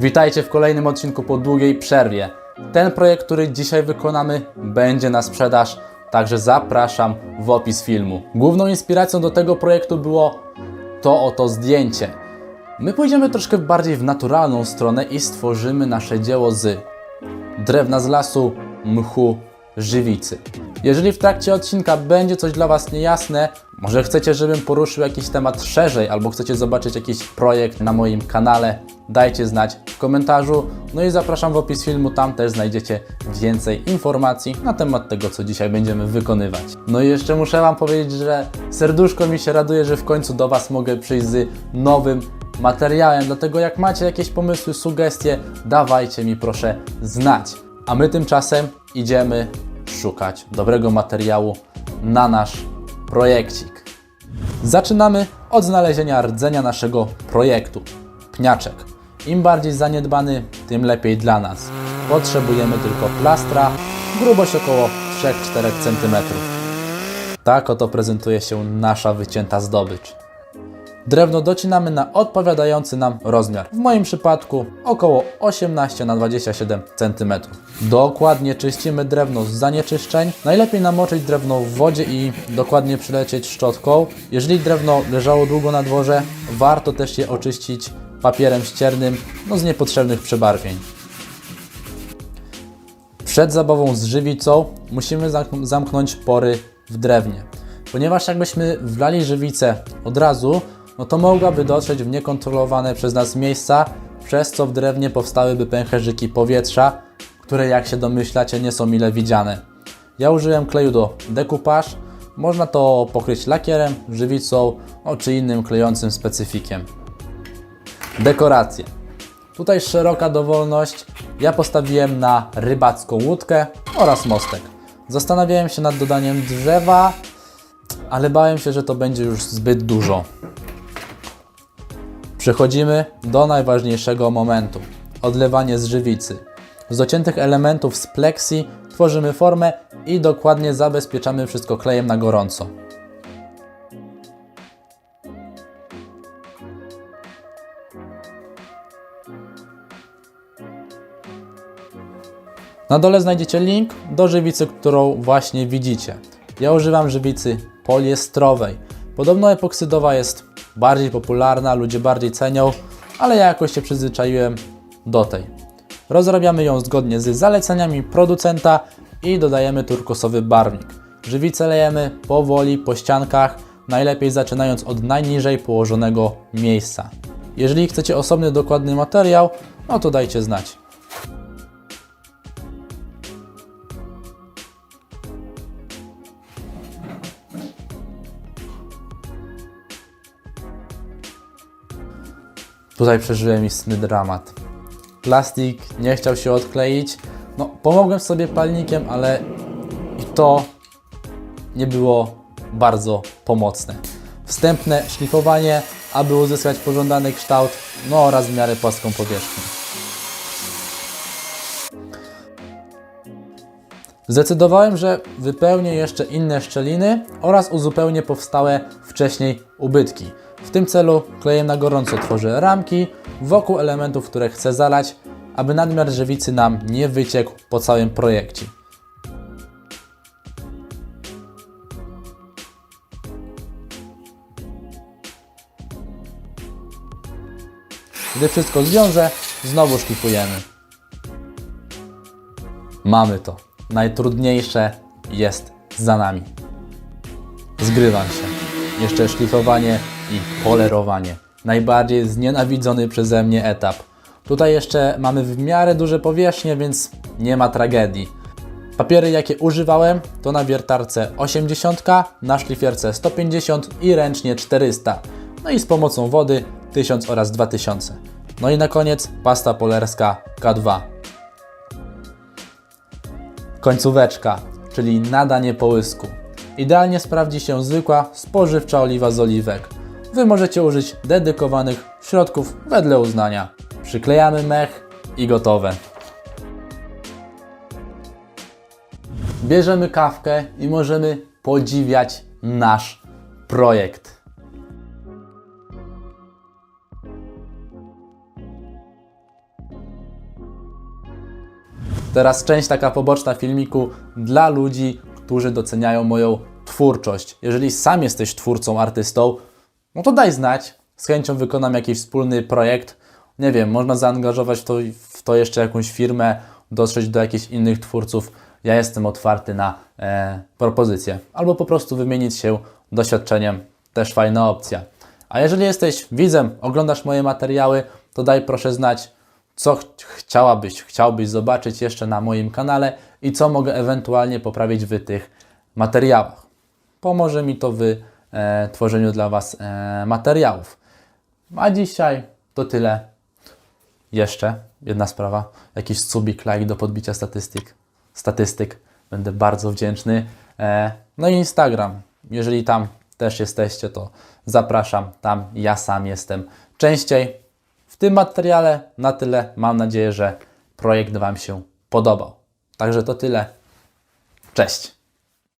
Witajcie w kolejnym odcinku po długiej przerwie. Ten projekt, który dzisiaj wykonamy, będzie na sprzedaż, także zapraszam w opis filmu. Główną inspiracją do tego projektu było to oto zdjęcie. My pójdziemy troszkę bardziej w naturalną stronę i stworzymy nasze dzieło z drewna z lasu, mchu, żywicy. Jeżeli w trakcie odcinka będzie coś dla Was niejasne, może chcecie, żebym poruszył jakiś temat szerzej, albo chcecie zobaczyć jakiś projekt na moim kanale, dajcie znać w komentarzu. No i zapraszam w opis filmu, tam też znajdziecie więcej informacji na temat tego, co dzisiaj będziemy wykonywać. No i jeszcze muszę Wam powiedzieć, że serduszko mi się raduje, że w końcu do Was mogę przyjść z nowym materiałem. Dlatego jak macie jakieś pomysły, sugestie, dawajcie mi proszę znać. A my tymczasem idziemy szukać dobrego materiału na nasz projekcik. Zaczynamy od znalezienia rdzenia naszego projektu. Pniaczek. Im bardziej zaniedbany, tym lepiej dla nas. Potrzebujemy tylko plastra, grubość około 3-4 cm. Tak oto prezentuje się nasza wycięta zdobycz. Drewno docinamy na odpowiadający nam rozmiar. W moim przypadku około 18 na 27 cm. Dokładnie czyścimy drewno z zanieczyszczeń. Najlepiej namoczyć drewno w wodzie i dokładnie przylecieć szczotką. Jeżeli drewno leżało długo na dworze, warto też je oczyścić papierem ściernym no z niepotrzebnych przebarwień. Przed zabawą z żywicą musimy zamk- zamknąć pory w drewnie. Ponieważ jakbyśmy wlali żywicę od razu, no to mogłaby dotrzeć w niekontrolowane przez nas miejsca, przez co w drewnie powstałyby pęcherzyki powietrza, które jak się domyślacie nie są mile widziane. Ja użyłem kleju do dekupaż, można to pokryć lakierem, żywicą no, czy innym klejącym specyfikiem. Dekoracje. Tutaj szeroka dowolność. Ja postawiłem na rybacką łódkę oraz mostek. Zastanawiałem się nad dodaniem drzewa, ale bałem się, że to będzie już zbyt dużo. Przechodzimy do najważniejszego momentu. Odlewanie z żywicy. Z dociętych elementów z pleksji tworzymy formę i dokładnie zabezpieczamy wszystko klejem na gorąco. Na dole znajdziecie link do żywicy, którą właśnie widzicie. Ja używam żywicy poliestrowej. Podobno epoksydowa jest bardziej popularna, ludzie bardziej cenią, ale ja jakoś się przyzwyczaiłem do tej. Rozrabiamy ją zgodnie z zaleceniami producenta i dodajemy turkosowy barwnik. Żywicę lejemy powoli po ściankach, najlepiej zaczynając od najniżej położonego miejsca. Jeżeli chcecie osobny dokładny materiał, no to dajcie znać. Tutaj przeżyłem istny dramat. Plastik nie chciał się odkleić. No, pomogłem sobie palnikiem, ale i to nie było bardzo pomocne. Wstępne szlifowanie, aby uzyskać pożądany kształt, no oraz w miarę płaską powierzchnię. Zdecydowałem, że wypełnię jeszcze inne szczeliny oraz uzupełnię powstałe wcześniej ubytki. W tym celu klejem na gorąco tworzę ramki wokół elementów, które chcę zalać, aby nadmiar żywicy nam nie wyciekł po całym projekcie. Gdy wszystko zwiążę, znowu szlifujemy. Mamy to. Najtrudniejsze jest za nami. Zgrywam się. Jeszcze szlifowanie i polerowanie. Najbardziej znienawidzony przeze mnie etap. Tutaj jeszcze mamy w miarę duże powierzchnie, więc nie ma tragedii. Papiery jakie używałem to na wiertarce 80, na szlifierce 150 i ręcznie 400. No i z pomocą wody 1000 oraz 2000. No i na koniec pasta polerska K2. Końcóweczka, czyli nadanie połysku. Idealnie sprawdzi się zwykła, spożywcza oliwa z oliwek. Wy możecie użyć dedykowanych środków wedle uznania. Przyklejamy mech i gotowe. Bierzemy kawkę i możemy podziwiać nasz projekt. Teraz część taka poboczna filmiku dla ludzi, którzy doceniają moją twórczość. Jeżeli sam jesteś twórcą, artystą, no to daj znać. Z chęcią wykonam jakiś wspólny projekt. Nie wiem, można zaangażować w to, w to jeszcze jakąś firmę, dotrzeć do jakichś innych twórców. Ja jestem otwarty na e, propozycje. Albo po prostu wymienić się doświadczeniem. Też fajna opcja. A jeżeli jesteś widzem, oglądasz moje materiały, to daj proszę znać, co ch- chciałabyś, chciałbyś zobaczyć jeszcze na moim kanale i co mogę ewentualnie poprawić w tych materiałach. Pomoże mi to w e, tworzeniu dla Was e, materiałów. A dzisiaj to tyle. Jeszcze jedna sprawa. Jakiś subik, like do podbicia statystyk. Statystyk. Będę bardzo wdzięczny. E, no i Instagram. Jeżeli tam też jesteście, to zapraszam. Tam ja sam jestem częściej. W tym materiale na tyle. Mam nadzieję, że projekt Wam się podobał. Także to tyle. Cześć.